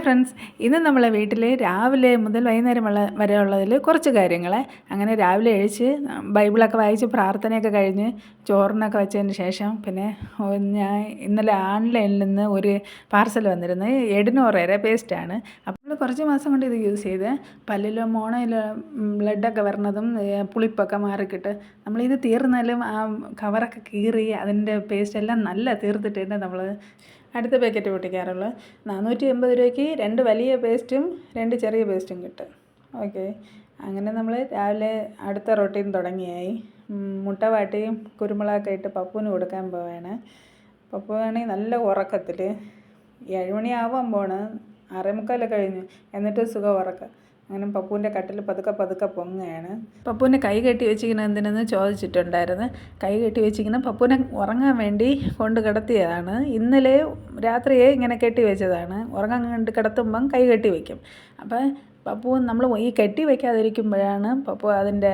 Hi friends ഇന്ന് നമ്മളെ വീട്ടിൽ രാവിലെ മുതൽ വൈകുന്നേരം വരെ ഉള്ളതിൽ കുറച്ച് കാര്യങ്ങൾ അങ്ങനെ രാവിലെ എഴിച്ച് ബൈബിളൊക്കെ വായിച്ച് പ്രാർത്ഥനയൊക്കെ കഴിഞ്ഞ് ചോറിനൊക്കെ വെച്ചതിന് ശേഷം പിന്നെ ഞാൻ ഇന്നലെ ഓൺലൈനിൽ നിന്ന് ഒരു പാർസൽ വന്നിരുന്നു. എഡിനോറേറെ പേസ്റ്റാണ് അപ്പോൾ കുറച്ച് മാസം കൊണ്ട് ഇത് യൂസ് ചെയ്ത് പല്ലിലോ മോണയിലോ ബ്ലഡൊക്കെ വരണതും പുളിപ്പൊക്കെ മാറിക്കിട്ട് നമ്മളിത് തീർന്നാലും ആ കവറൊക്കെ കീറി അതിന്റെ പേസ്റ്റ് എല്ലാം നല്ല തീർത്തിട്ടാണ് നമ്മൾ അടുത്ത പാക്കറ്റ് പൊട്ടിക്കാറുള്ളൂ. നാനൂറ്റി എൺപത് രൂപയ്ക്ക് രണ്ട് വലിയ പേസ്റ്റും രണ്ട് ചെറിയ പേസ്റ്റും കിട്ടും. ഓക്കെ അങ്ങനെ നമ്മൾ രാവിലെ അടുത്ത റൊട്ടീൻ തുടങ്ങിയായി. മുട്ട വാട്ടിയും കുരുമുളകൊക്കെ ഇട്ട് പപ്പുവിന് കൊടുക്കാൻ പോവാണ്. പപ്പു ആണെങ്കിൽ നല്ല ഉറക്കത്തിൽ ഏഴുമണിയാവാൻ പോണ്. ആറേ മുക്കാലൊക്കെ കഴിഞ്ഞു. എന്നിട്ട് സുഖം ഉറക്കം. അങ്ങനെ പപ്പുവിന്റെ കട്ടിൽ പതുക്കെ പതുക്കെ പൊങ്ങുകയാണ്. പപ്പുവിനെ കൈ കെട്ടി വെച്ചിങ്ങനെ എന്തിനെന്ന് ചോദിച്ചിട്ടുണ്ടായിരുന്നു. കൈ കെട്ടി വെച്ചിങ്ങനെ പപ്പുവിനെ ഉറങ്ങാൻ വേണ്ടി കൊണ്ട് കിടത്തിയതാണ്. ഇന്നലെ രാത്രിയെ ഇങ്ങനെ കെട്ടി വെച്ചതാണ്. ഉറങ്ങാൻ കണ്ട് കിടത്തുമ്പം കൈ കെട്ടി വയ്ക്കും അപ്പോൾ പപ്പു നമ്മൾ ഈ കെട്ടി വയ്ക്കാതിരിക്കുമ്പോഴാണ് പപ്പു അതിന്റെ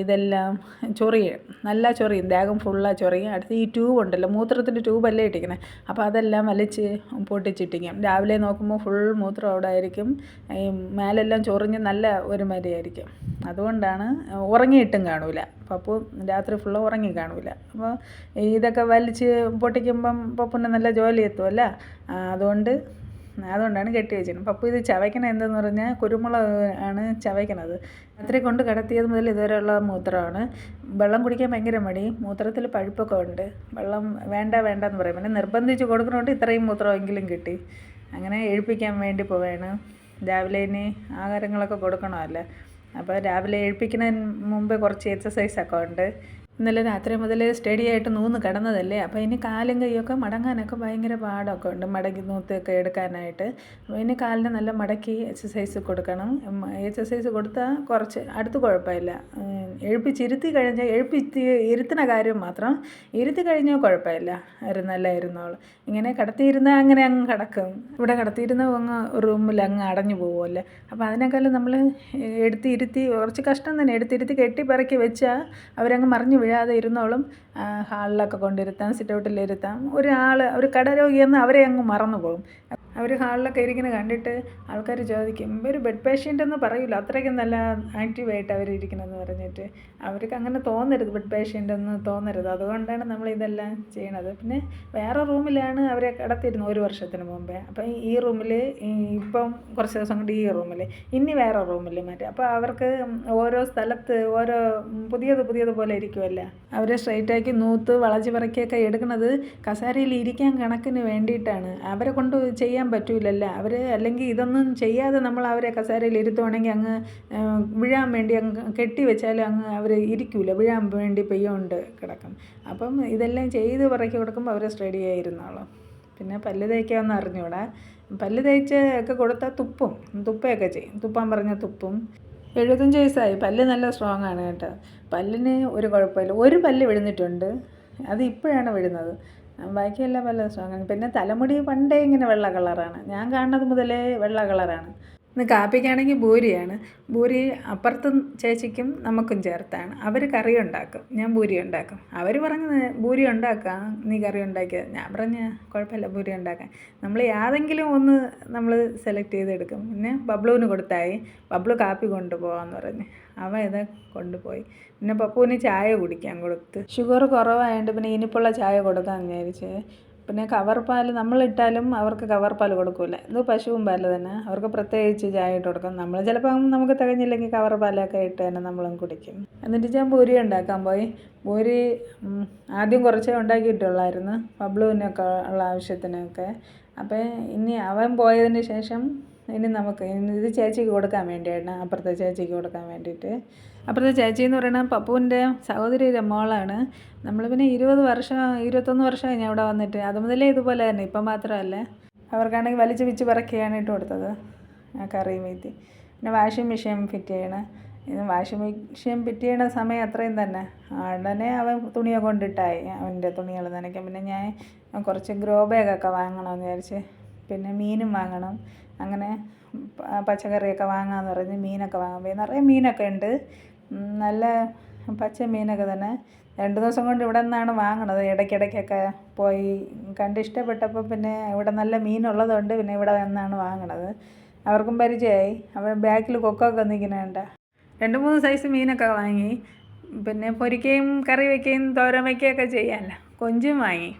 ഇതെല്ലാം ചൊറിയും. നല്ല ചൊറിയും. ദേഹം ഫുള്ളാ ചൊറിയും. അടുത്ത് ഈ ട്യൂബ് ഉണ്ടല്ലോ. മൂത്രത്തിന്റെ ട്യൂബല്ലേ ഇട്ടിരിക്കണേ. അപ്പോൾ അതെല്ലാം വലിച്ച് പൊട്ടിച്ചിട്ടിക്കും രാവിലെ നോക്കുമ്പോൾ ഫുൾ മൂത്രം അവിടെ ആയിരിക്കും. ഈ മേലെല്ലാം ചൊറിഞ്ഞ് നല്ല ഒരു മരിയായിരിക്കും അതുകൊണ്ടാണ് ഉറങ്ങിയിട്ടും കാണൂല. പപ്പു രാത്രി ഫുള്ള് ഉറങ്ങി കാണൂല. അപ്പോൾ ഇതൊക്കെ വലിച്ച് പൊട്ടിക്കുമ്പം പപ്പുന് നല്ല ജോലി എത്തുമല്ല അതുകൊണ്ട് അതുകൊണ്ടാണ് കെട്ടി വെച്ചിരുന്നത്. പപ്പു ഇത് ചവയ്ക്കണത് എന്തെന്ന് പറഞ്ഞാൽ കുരുമുളക് ആണ് ചവയ്ക്കണത്. രാത്രി കൊണ്ട് കിടത്തിയത് മുതൽ ഇതുവരെയുള്ള മൂത്രമാണ്. വെള്ളം കുടിക്കാൻ ഭയങ്കര മടി. മൂത്രത്തിൽ പഴുപ്പൊക്കെ ഉണ്ട്. വെള്ളം വേണ്ട വേണ്ട എന്ന് പറയും. പിന്നെ നിർബന്ധിച്ച് കൊടുക്കണോണ്ട് ഇത്രയും മൂത്രമെങ്കിലും കിട്ടി. അങ്ങനെ എഴുപ്പിക്കാൻ വേണ്ടി പോവാണ്. രാവിലെ ഇനി ആഹാരങ്ങളൊക്കെ കൊടുക്കണമല്ലോ. അപ്പോൾ രാവിലെ എഴുപ്പിക്കുന്നതിന് മുമ്പ് കുറച്ച് എക്സസൈസൊക്കെ ഉണ്ട്. ഇന്നലെ രാത്രി മുതൽ സ്റ്റഡി ആയിട്ട് നൂന്ന് കിടന്നതല്ലേ? അപ്പോൾ ഇനി കാലും കൈയൊക്കെ മടങ്ങാനൊക്കെ ഭയങ്കര പാടൊക്കെ ഉണ്ട്. മടക്കി നൂത്തൊക്കെ എടുക്കാനായിട്ട്. അപ്പോൾ ഇനി കാലിന് നല്ല മടക്കി എക്സസൈസ് കൊടുക്കണം. എക്സസൈസ് കൊടുത്താൽ കുറച്ച് അടുത്ത് കുഴപ്പമില്ല. എഴുപ്പിച്ചിരുത്തി കഴിഞ്ഞാൽ എഴുപ്പിച്ച് ഇരുത്തുന്ന കാര്യം മാത്രം ഇരുത്തി കഴിഞ്ഞാൽ കുഴപ്പമില്ല. ഒരു നല്ല ഇരുന്നോളും. ഇങ്ങനെ കിടത്തിയിരുന്നാൽ അങ്ങനെ അങ്ങ് കിടക്കും. ഇവിടെ കിടത്തിയിരുന്ന അങ്ങ് റൂമിൽ അങ്ങ് അടഞ്ഞു പോകുമല്ലേ അപ്പോൾ അതിനേക്കാളും നമ്മൾ എടുത്തിരുത്തി കുറച്ച് കഷ്ടം തന്നെ എടുത്തിരുത്തി കെട്ടി പറക്കി വെച്ചാൽ അവരങ്ങ് മറിഞ്ഞു വീഴാതെ ഇരുന്നോളും. ഹാളിലൊക്കെ കൊണ്ടിരുത്താം സിറ്റൗട്ടിലിരുത്താം ഒരാൾ ഒരു കടരോഗിയെന്ന് അവരെ അങ്ങ് മറന്നു പോകും അവർ ഹാളിലൊക്കെ ഇരിക്കുന്നത് കണ്ടിട്ട് ആൾക്കാർ ചോദിക്കും ഇവർ ബെഡ് പേഷ്യന്റ് എന്ന് പറയില്ല അത്രയ്ക്കും നല്ല ആക്റ്റീവായിട്ട് അവർ പറഞ്ഞിട്ട്. അവർക്ക് അങ്ങനെ തോന്നരുത് ബെഡ് പേഷ്യന്റ് എന്ന് തോന്നരുത്. അതുകൊണ്ടാണ് നമ്മൾ ഇതെല്ലാം ചെയ്യണത്. പിന്നെ വേറെ റൂമിലാണ് അവരെ കിടത്തിയിരുന്നത് ഒരു വർഷത്തിന് മുമ്പേ. അപ്പം ഈ റൂമിൽ ഇപ്പം കുറച്ച് ദിവസം കൊണ്ട് ഈ റൂമിൽ ഇനി വേറെ റൂമിൽ മാറ്റി. അപ്പോൾ അവർക്ക് ഓരോ സ്ഥലത്ത് ഓരോ പുതിയത് പുതിയത് പോലെ ഇരിക്കുമല്ല അവരെ സ്ട്രൈറ്റ് ആക്കി നൂത്ത് വളച്ച് പറക്കിയൊക്കെ എടുക്കുന്നത് കസാരയിൽ ഇരിക്കാൻ കണക്കിന് വേണ്ടിയിട്ടാണ്. അവരെ കൊണ്ട് ചെയ്യാൻ പറ്റൂലല്ല? അവർ അല്ലെങ്കിൽ ഇതൊന്നും ചെയ്യാതെ നമ്മൾ അവരെ കസേരയിൽ ഇരുത്തുവാണെങ്കിൽ അങ്ങ് വിഴാൻ വേണ്ടി അങ്ങ് കെട്ടി വെച്ചാൽ അങ്ങ് അവർ ഇരിക്കൂല. വീഴാൻ വേണ്ടി പെയ്യോണ്ട് കിടക്കും. അപ്പം ഇതെല്ലാം ചെയ്ത് പറക്കി കൊടുക്കുമ്പോൾ അവരെ സ്റ്റഡി ആയിരുന്നോളും. പിന്നെ പല്ല് തേക്കാമെന്ന് അറിഞ്ഞൂടാ. പല്ല് തേച്ച് ഒക്കെ കൊടുത്താൽ തുപ്പും. തുപ്പയൊക്കെ ചെയ്യും. തുപ്പാൻ പറഞ്ഞാൽ തുപ്പും. എഴുപത്തഞ്ച് വയസ്സായി. പല്ല് നല്ല സ്ട്രോങ് ആണ് കേട്ടോ. പല്ലിന് ഒരു കുഴപ്പമില്ല. ഒരു പല്ല് വിഴുന്നിട്ടുണ്ട്. അത് ഇപ്പോഴാണ് വിഴുന്നത്. ബാക്കിയെല്ലാം പല്ല് സ്ട്രോങ് ആണ് പിന്നെ തലമുടി പണ്ടേ ഇങ്ങനെ വെള്ള കളറാണ്. ഞാൻ കാണുന്നത് മുതലേ വെള്ള കളറാണ്. ഇന്ന് കാപ്പിക്കാണെങ്കിൽ ഭൂരിയാണ്. ഭൂരി അപ്പുറത്തും ചേച്ചിക്കും നമുക്കും ചേർത്താണ്. അവർ കറി ഉണ്ടാക്കും ഞാൻ ബൂരി ഉണ്ടാക്കും. അവർ പറഞ്ഞത് ബൂരി ഉണ്ടാക്കാം നീ കറി ഉണ്ടാക്കിയത് ഞാൻ പറഞ്ഞ കുഴപ്പമില്ല ബൂരി ഉണ്ടാക്കാൻ. നമ്മൾ യാതെങ്കിലും ഒന്ന് നമ്മൾ സെലക്ട് ചെയ്തെടുക്കും. പിന്നെ ബബ്ലുവിന് കൊടുത്തായി. ബബ്ലു കാപ്പി കൊണ്ടുപോകാമെന്ന് പറഞ്ഞ്. അവ ഇത് കൊണ്ടുപോയി. പിന്നെ പപ്പുവിന് ചായ കുടിക്കാൻ കൊടുത്ത്. ഷുഗർ കുറവായതുകൊണ്ട് പിന്നെ ഇനിപ്പുള്ള ചായ കൊടുക്കാമെന്ന് വിചാരിച്ച്. പിന്നെ കവർ പാൽ നമ്മളിട്ടാലും അവർക്ക് കവർ പാൽ കൊടുക്കില്ല ഇത് പശുവും പാൽ തന്നെ. അവർക്ക് പ്രത്യേകിച്ച് ചായ ഇട്ട് കൊടുക്കും നമ്മൾ ചിലപ്പം നമുക്ക് തികഞ്ഞില്ലെങ്കിൽ കവർ പാലൊക്കെ ഇട്ട് തന്നെ നമ്മളും കുടിക്കും. എന്നിട്ട് ഞാൻ പൂരി ഉണ്ടാക്കാൻ പോയി. പൂരി ആദ്യം കുറച്ചേ ഉണ്ടാക്കിയിട്ടുള്ളായിരുന്നു. പബ്ലുവിനൊക്കെ ഉള്ള ആവശ്യത്തിനൊക്കെ. അപ്പോൾ ഇനി അവൻ പോയതിന് ശേഷം ഇനി നമുക്ക് ഇത് ചേച്ചിക്ക് കൊടുക്കാൻ വേണ്ടിയാണ് അപ്പുറത്തെ ചേച്ചിക്ക് കൊടുക്കാൻ വേണ്ടിയിട്ട്. അപ്പുറത്തെ ചേച്ചി എന്ന് പറയുന്നത് പപ്പുവിന്റെ സഹോദരിയുടെ മോളാണ്. നമ്മൾ പിന്നെ ഇരുപത് വർഷം ഇരുപത്തൊന്ന് വർഷമായി ഞാൻ ഇവിടെ വന്നിട്ട്. അത് മുതലേ ഇതുപോലെ തന്നെ ഇപ്പം മാത്രമല്ല. അവർക്കാണെങ്കിൽ വലിച്ച് പിച്ച് പറക്കുകയാണ് ഇട്ട് കൊടുത്തത് ആ കറി വീത്തി പിന്നെ വാഷിംഗ് മെഷീൻ ഫിറ്റ് ചെയ്യണം. വാഷിംഗ് മെഷീൻ ഫിറ്റ് ചെയ്യണ സമയം അത്രയും തന്നെ. ഉടനെ അവൻ തുണിയൊക്കെ കൊണ്ടിട്ടായി അവന്റെ തുണികൾ നനയ്ക്കാൻ. പിന്നെ ഞാൻ കുറച്ച് ഗ്രോ ബാഗൊക്കെ വാങ്ങണമെന്ന് വിചാരിച്ച്. പിന്നെ മീനും വാങ്ങണം. അങ്ങനെ പച്ചക്കറിയൊക്കെ വാങ്ങാമെന്ന് പറഞ്ഞ് മീനൊക്കെ വാങ്ങാൻ പോയി നിറയെ മീനൊക്കെ ഉണ്ട്. നല്ല പച്ച മീനൊക്കെ തന്നെ. രണ്ട് ദിവസം കൊണ്ട് ഇവിടെ നിന്നാണ് വാങ്ങണത്. ഇടയ്ക്കിടയ്ക്കൊക്കെ പോയി കണ്ട് ഇഷ്ടപ്പെട്ടപ്പോൾ പിന്നെ ഇവിടെ നല്ല മീനുള്ളതുകൊണ്ട് പിന്നെ ഇവിടെ നിന്നാണ് വാങ്ങണത്. അവർക്കും പരിചയമായി. അവർ ബാക്കിൽ കൊക്കൊക്കെ നിൽക്കുന്നുണ്ട് രണ്ട് മൂന്ന് സൈസ് മീനൊക്കെ വാങ്ങി. പിന്നെ പൊരിക്കുകയും കറി വയ്ക്കുകയും തോരൻ വയ്ക്കുകയൊക്കെ ചെയ്യാമല്ലോ കൊഞ്ചും വാങ്ങി.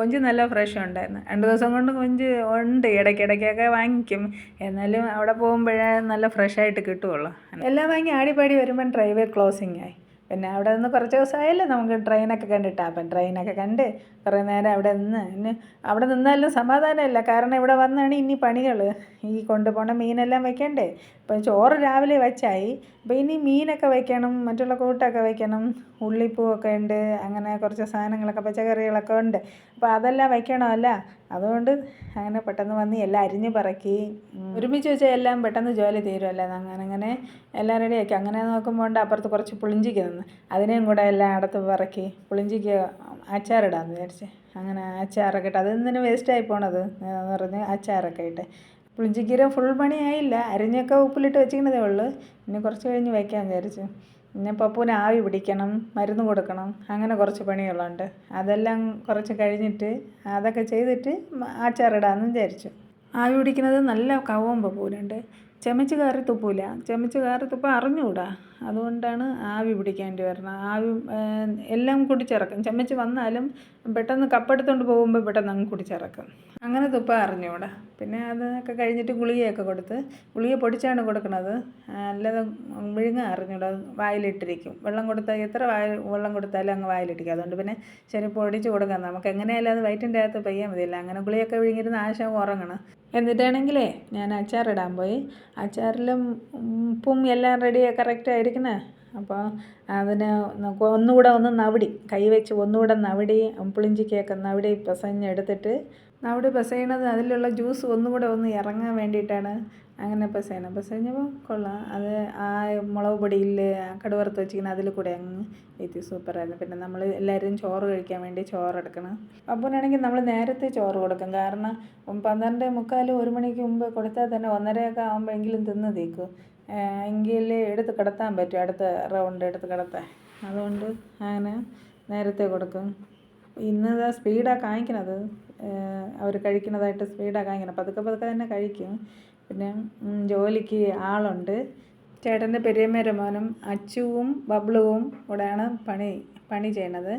കൊഞ്ച് നല്ല ഫ്രഷ് ഉണ്ടായിരുന്നു. രണ്ട് ദിവസം കൊണ്ട് കൊഞ്ച് ഉണ്ട് ഇടയ്ക്കിടയ്ക്കൊക്കെ വാങ്ങിക്കും. എന്നാലും അവിടെ പോകുമ്പോഴേ നല്ല ഫ്രഷായിട്ട് കിട്ടുകയുള്ളൂ എല്ലാം വാങ്ങി ആടിപ്പാടി വരുമ്പം ഡ്രൈവേ ക്ലോസിങ് ആയി. പിന്നെ അവിടെ നിന്ന് കുറച്ച് ദിവസമായല്ലോ നമുക്ക് ട്രെയിനൊക്കെ കണ്ടിട്ട്. അപ്പം ട്രെയിനൊക്കെ കണ്ട് കുറേ നേരം അവിടെ നിന്ന് പിന്നെ അവിടെ നിന്നാലും സമാധാനമില്ല. കാരണം ഇവിടെ വന്നാണ് ഇനി പണികൾ ഈ കൊണ്ടുപോകണ മീനെല്ലാം വെക്കണ്ടേ. ഇപ്പം ചോറ് രാവിലെ വെച്ചായി. അപ്പം ഇനി മീനൊക്കെ വെക്കണം മറ്റുള്ള കൂട്ടൊക്കെ വെക്കണം. ഉള്ളിപ്പൂവൊക്കെ ഉണ്ട് അങ്ങനെ കുറച്ച് സാധനങ്ങളൊക്കെ പച്ചക്കറികളൊക്കെ ഉണ്ട്. അപ്പോൾ അതെല്ലാം വെക്കണമല്ല. അതുകൊണ്ട് അങ്ങനെ പെട്ടെന്ന് വന്ന് എല്ലാം അരിഞ്ഞ് പറക്കി ഒരുമിച്ച് വെച്ചാൽ എല്ലാം പെട്ടെന്ന് ജോലി തീരുമല്ലോ അങ്ങനെ അങ്ങനെ എല്ലാം റെഡിയാക്കി അങ്ങനെ നോക്കുമ്പോൾ അപ്പുറത്ത് കുറച്ച് പുളിഞ്ചിക്ക് നിന്ന്. അതിനെയും കൂടെ എല്ലാം അടുത്ത് പറക്കി. പുളിഞ്ചിക്ക് അച്ചാറിടാമെന്ന് വിചാരിച്ച്. അങ്ങനെ അച്ചാറൊക്കെ ഇട്ട്. അതെന്തിനു വേസ്റ്റായി പോണത്? എന്ന് പറഞ്ഞ് അച്ചാറൊക്കെ ഇട്ട്. പുളിഞ്ചിക്കീര ഫുൾ പണിയായില്ല. അരിഞ്ഞൊക്കെ ഉപ്പിലിട്ട് വെച്ചിരിക്കുന്നതേ ഉള്ളൂ. ഇനി കുറച്ച് കഴിഞ്ഞ് വയ്ക്കാമെന്ന് വിചാരിച്ചു. പിന്നെ പപ്പുവിന് ആവി പിടിക്കണം മരുന്ന് കൊടുക്കണം അങ്ങനെ കുറച്ച് പണികളുണ്ട്. അതെല്ലാം കുറച്ച് കഴിഞ്ഞിട്ട് അതൊക്കെ ചെയ്തിട്ട് അച്ചാറിടാമെന്ന് വിചാരിച്ചു. ആവി പിടിക്കുന്നത് നല്ല കവവും പപ്പൂനുണ്ട് ചമച്ച് കയറി തുപ്പൂല. ചമച്ച് കയറി തുപ്പ അറിഞ്ഞുകൂടാ. അതുകൊണ്ടാണ് ആവി പിടിക്കേണ്ടി വരുന്നത്. ആവി എല്ലാം കൂടി ചേർക്കും ചമച്ച് വന്നാലും പെട്ടെന്ന് കപ്പെടുത്തുകൊണ്ട് പോകുമ്പോൾ പെട്ടെന്ന് അങ്ങ് കുടിച്ചിറക്കും. അങ്ങനെ തുപ്പ അറിഞ്ഞൂടെ. പിന്നെ അതൊക്കെ കഴിഞ്ഞിട്ട് ഗുളികയൊക്കെ കൊടുത്ത് ഗുളിക പൊടിച്ചാണ് കൊടുക്കുന്നത് അല്ലാതെ വിഴുങ്ങാൻ അറിഞ്ഞൂടാ. വായിലിട്ടിരിക്കും. വെള്ളം കൊടുത്താൽ എത്ര വായ വെള്ളം കൊടുത്താലും അങ്ങ് വായിലിട്ടിരിക്കും. അതുകൊണ്ട് പിന്നെ ശരി പൊടിച്ച് കൊടുക്കാം. നമുക്ക് എങ്ങനെയല്ലാതെ അത് വയറ്റിന്റെ അകത്ത് പെയ്യാൻ മതിയല്ല. അങ്ങനെ ഗുളിയൊക്കെ വിഴുങ്ങിയിരുന്ന് ആശം ഉറങ്ങണം. എന്നിട്ടാണെങ്കിലേ ഞാൻ അച്ചാറിടാൻ പോയി. അച്ചാറിലും ഉപ്പും എല്ലാം റെഡി കറക്റ്റ് ആയിരിക്കണേ അപ്പോൾ അതിന് ഒന്നുകൂടെ ഒന്ന് നവിടി കൈ വെച്ച് ഒന്നുകൂടെ നവിടി പുളിഞ്ചിക്കയൊക്കെ നവിടി പിസഞ്ഞെടുത്തിട്ട് നവിടി പിസയണത് അതിലുള്ള ജ്യൂസ് ഒന്നുകൂടെ ഒന്ന് ഇറങ്ങാൻ വേണ്ടിയിട്ടാണ് അങ്ങനെ പിസയണം പിസഞ്ഞപ്പോൾ കൊള്ളാം. അത് ആ മുളക് പൊടിയിൽ കടുവറുത്ത് വെച്ചിങ്ങനെ അതിൽ കൂടെ അങ്ങ് എത്തി. സൂപ്പറായിരുന്നു പിന്നെ നമ്മൾ എല്ലാവരും ചോറ് കഴിക്കാൻ വേണ്ടി ചോറ് എടുക്കണം. അപ്പോഴാണെങ്കിൽ നമ്മൾ നേരത്തെ ചോറ് കൊടുക്കും. കാരണം പന്ത്രണ്ട് മുക്കാൽ ഒരു മണിക്ക് മുമ്പ് കൊടുത്താൽ തന്നെ ഒന്നരയൊക്കെ ആകുമ്പോഴെങ്കിലും തിന്ന് തീക്കും എങ്കിലേ എടുത്ത് കിടത്താൻ പറ്റും അടുത്ത റൗണ്ട് എടുത്ത് കിടത്താൻ. അതുകൊണ്ട് അങ്ങനെ നേരത്തെ കൊടുക്കും. ഇന്നത് സ്പീഡാണ് കാണിക്കണത്. അവർ കഴിക്കുന്നതായിട്ട് സ്പീഡാണ് കാണിക്കണം. പതുക്കെ പതുക്കെ തന്നെ കഴിക്കും. പിന്നെ ജോലിക്ക് ആളുണ്ട്. ചേട്ടന്റെ പെരിയമ്മേരെ മോനും അച്ചുവും ബബ്ലുവും കൂടെയാണ് പണി പണി ചെയ്യണത്.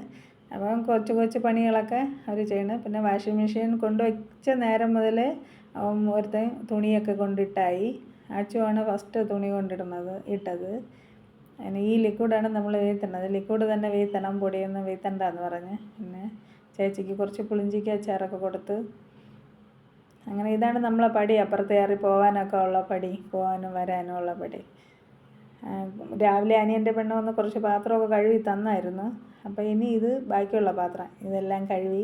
അപ്പം കുറച്ച് കുറച്ച് പണികളൊക്കെ അവർ ചെയ്യണം. പിന്നെ വാഷിംഗ് മെഷീൻ കൊണ്ടുവച്ച നേരം മുതൽ ഒരുത്തൻ തുണിയൊക്കെ കൊണ്ടിട്ടായി. അച്ചുവാണ് ഫസ്റ്റ് തുണി കൊണ്ടിടുന്നത് ഇട്ടത്. അതിന് ഈ ലിക്വിഡാണ് നമ്മൾ വീഴ്ത്തുന്നത് ലിക്വിഡ് തന്നെ വീഴ്ത്തണം പൊടിയൊന്നും വീഴ്ത്തണ്ടെന്ന് പറഞ്ഞ്. പിന്നെ ചേച്ചിക്ക് കുറച്ച് പുളിഞ്ചിക്ക അച്ചാറൊക്കെ കൊടുത്ത്. അങ്ങനെ ഇതാണ് നമ്മളെ പടി. അപ്പുറത്ത് കയറി പോകാനൊക്കെ ഉള്ള പടി. പോകാനും വരാനും ഉള്ള പടി. രാവിലെ അനിയന്റെ പെണ്ണ് വന്ന് കുറച്ച് പാത്രമൊക്കെ കഴുകി തന്നായിരുന്നു. അപ്പോൾ ഇനി ഇത് ബാക്കിയുള്ള പാത്രം. ഇതെല്ലാം കഴുകി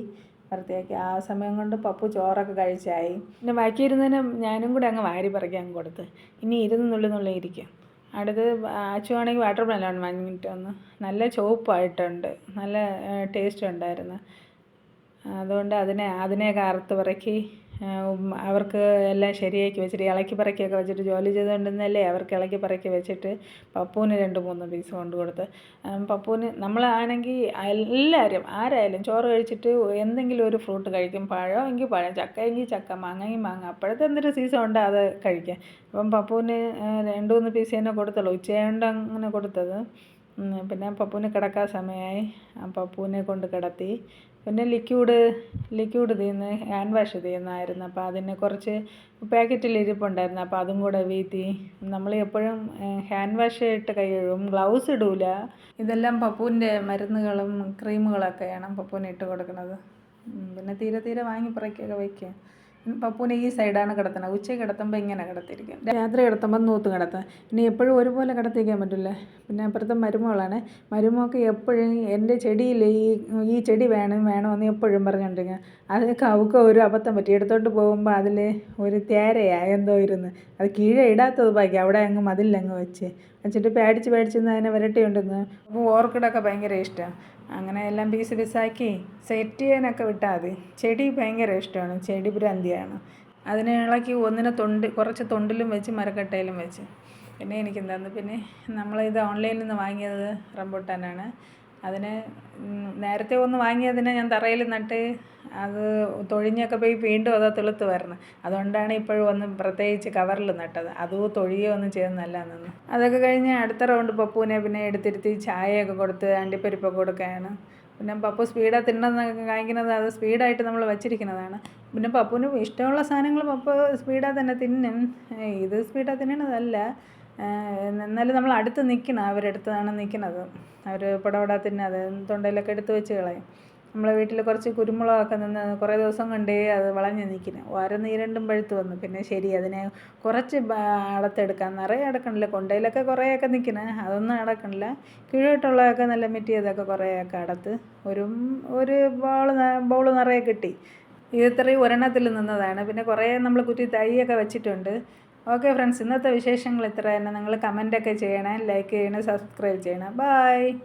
വൃത്തിയാക്കി. ആ സമയം കൊണ്ട് പപ്പു ചോറൊക്കെ കഴിച്ചായി. പിന്നെ ബാക്കി ഇരുന്നതിന് ഞാനും കൂടെ അങ്ങ് വാരി പറിക്കാൻ കൊടുത്ത്. ഇനി ഇരുന്ന് നുള്ളി നുള്ളി ഇരിക്കും. അടുത്ത് അച്ചുവാണെങ്കിൽ വാട്ടർ മെലൺ വാങ്ങിയിട്ട് വന്നു. നല്ല ചുവപ്പായിട്ടുണ്ട്. നല്ല ടേസ്റ്റ് ഉണ്ടായിരുന്നു. അതുകൊണ്ട് അതിനെ അതിനെ കറുത്ത് പറക്കി അവർക്ക് എല്ലാം ശരിയാക്കി വെച്ചിട്ട് ഇളക്കി പറക്കിയൊക്കെ വെച്ചിട്ട് ജോലി ചെയ്തുകൊണ്ടിരുന്നല്ലേ അവർക്ക് ഇളക്കി പറക്കി വെച്ചിട്ട് പപ്പുവിന് രണ്ട് മൂന്ന് പീസ് കൊണ്ട് കൊടുത്ത്. പപ്പുവിന് നമ്മളാണെങ്കിൽ എല്ലാവരും ആരായാലും ചോറ് കഴിച്ചിട്ട് എന്തെങ്കിലും ഒരു ഫ്രൂട്ട് കഴിക്കും. പഴം എങ്കിൽ പഴം ചക്ക എങ്കിൽ ചക്ക മാങ്ങ എങ്കിൽ മാങ്ങ. അപ്പോഴത്തെ എന്തൊരു സീസൺ ഉണ്ട് അത് കഴിക്കാം അപ്പം പപ്പുവിന് രണ്ട് മൂന്ന് പീസ് തന്നെ കൊടുത്തുള്ളൂ. ഉച്ചയുണ്ട് അങ്ങനെ കൊടുത്തത്. പിന്നെ പപ്പുവിന് കിടക്കാൻ സമയമായി. പപ്പുവിനെ കൊണ്ട് കിടത്തി. പിന്നെ ലിക്വിഡ് ലിക്വിഡ് തീർന്ന് ഹാൻഡ് വാഷ് തീർന്നായിരുന്നു അപ്പോൾ അതിന് കുറച്ച് പാക്കറ്റിൽ ഇരിപ്പുണ്ടായിരുന്നു. അപ്പോൾ അതും കൂടെ വീഴ്ത്തി നമ്മൾ എപ്പോഴും ഹാൻഡ് വാഷ് ഇട്ട് കൈ കഴുകും ഗ്ലൗസ് ഇടൂല. ഇതെല്ലാം പപ്പുവിന്റെ മരുന്നുകളും ക്രീമുകളൊക്കെയാണ് പപ്പുവിന് ഇട്ട് കൊടുക്കുന്നത്. പിന്നെ തീരെ തീരെ വാങ്ങി പുറക്കൊക്കെ വയ്ക്കുക പപ്പുവിനെ ഈ സൈഡാണ് കിടത്തുന്നത്. ഉച്ചയ്ക്ക് കിടത്തുമ്പോൾ ഇങ്ങനെ കിടത്തിയിരിക്കും. രാത്രി കിടത്തുമ്പോൾ നൂത്ത് കിടത്തുക ഇനി എപ്പോഴും ഒരുപോലെ കിടത്തിക്കാൻ പറ്റില്ല. പിന്നെ അപ്പുറത്തെ മരുമകളാണ്. മരുമൊക്കെ എപ്പോഴും എന്റെ ചെടിയിൽ ഈ ഈ ചെടി വേണം വേണമെന്ന് എപ്പോഴും പറഞ്ഞുകൊണ്ടിരിക്കുക. അതൊക്കെ അവൾക്ക് ഒരു അബദ്ധം പറ്റി. എടുത്തോണ്ട് പോകുമ്പോൾ അതിൽ ഒരു തേരയാ എന്തോ ഇരുന്ന്. അത് കീഴെ ഇടാത്തത് ബാക്കി അവിടെ അങ്ങ് മതിലങ്ങ് വെച്ച്. വെച്ചിട്ട് പേടിച്ച് പേടിച്ച് അതിനെ വരട്ടിയുണ്ടെന്ന് അപ്പോൾ ഓർക്കിഡൊക്കെ ഭയങ്കര ഇഷ്ടമാണ് അങ്ങനെ എല്ലാം പീസ് പീസാക്കി സെറ്റ് ചെയ്യാനൊക്കെ വിട്ടാൽ മതി. ചെടി ഭയങ്കര ഇഷ്ടമാണ് ചെടി ഭ്രാന്തിയാണ് അതിനെ ഇളക്കി ഒന്നിനെ തൊണ്ട് കുറച്ച് തൊണ്ടിലും വെച്ച് മരക്കട്ടയിലും വെച്ച്. പിന്നെ എനിക്ക് എന്താന്ന് പിന്നെ നമ്മളിത് ഓൺലൈനിൽ നിന്ന് വാങ്ങിയത് റംബൂട്ടാനാണ്. അതിന് നേരത്തെ ഒന്ന് വാങ്ങിയതിനെ ഞാൻ തറയിൽ നട്ട് അത് തൊഴിഞ്ഞൊക്കെ പോയി വീണ്ടും അത് തെളുത്ത് വരണം അതുകൊണ്ടാണ് ഇപ്പോഴും ഒന്ന് പ്രത്യേകിച്ച് കവറിൽ നട്ടത്. അതും തൊഴിയോ ഒന്നും ചെയ്യുന്നതല്ല നിന്ന് അതൊക്കെ കഴിഞ്ഞ് അടുത്ത റൗണ്ട് പപ്പുവിനെ പിന്നെ എടുത്തിരുത്തി ചായയൊക്കെ കൊടുത്ത് അണ്ടിപ്പരിപ്പൊക്കെ കൊടുക്കുകയാണ്. പിന്നെ പപ്പു സ്പീഡാ തിന്നുന്ന കാണിക്കുന്നത് അത് സ്പീഡായിട്ട് നമ്മൾ വച്ചിരിക്കുന്നതാണ്. പിന്നെ പപ്പുവിന് ഇഷ്ടമുള്ള സാധനങ്ങൾ പപ്പു സ്പീഡാ തന്നെ തിന്നും. ഇത് സ്പീഡാ തിന്നണതല്ല. എന്നാലും നമ്മൾ അടുത്ത് നിൽക്കണം. അവരടുത്താണ് നിൽക്കുന്നത്. അവർ പടപടാ തിന്നാതെ തൊണ്ടയിലൊക്കെ എടുത്ത് വെച്ച് കളയും. നമ്മളെ വീട്ടിൽ കുറച്ച് കുരുമുളകൊക്കെ നിന്ന് കുറേ ദിവസം കണ്ടേ അത് വളഞ്ഞ് നിൽക്കുന്നത് ഓരോ നീരണ്ടും പഴുത്ത് വന്നു. പിന്നെ ശരി അതിനെ കുറച്ച് ബ- അടത്തെടുക്കാം. നിറയെ അടക്കണില്ല. കൊണ്ടയിലൊക്കെ കുറേയൊക്കെ നിൽക്കുന്നത് അതൊന്നും അടക്കണില്ല. കീഴോട്ടുള്ളതൊക്കെ നല്ല മെറ്റിയതൊക്കെ കുറേയൊക്കെ അടത്ത് ഒരു ഒരു ബോൾ ബൗൾ നിറയെ കിട്ടി. ഇത് ഇത്രയും ഒരെണ്ണത്തിൽ നിന്നതാണ്. പിന്നെ കുറേ നമ്മൾ കുറ്റി തൈയൊക്കെ വെച്ചിട്ടുണ്ട്. ഓക്കെ ഫ്രണ്ട്സ് ഇന്നത്തെ വിശേഷങ്ങൾ ഇത്ര തന്നെ നിങ്ങൾ കമന്റൊക്കെ ചെയ്യണേ ലൈക്ക് ചെയ്യണേ സബ്സ്ക്രൈബ് ചെയ്യണം. ബായ്.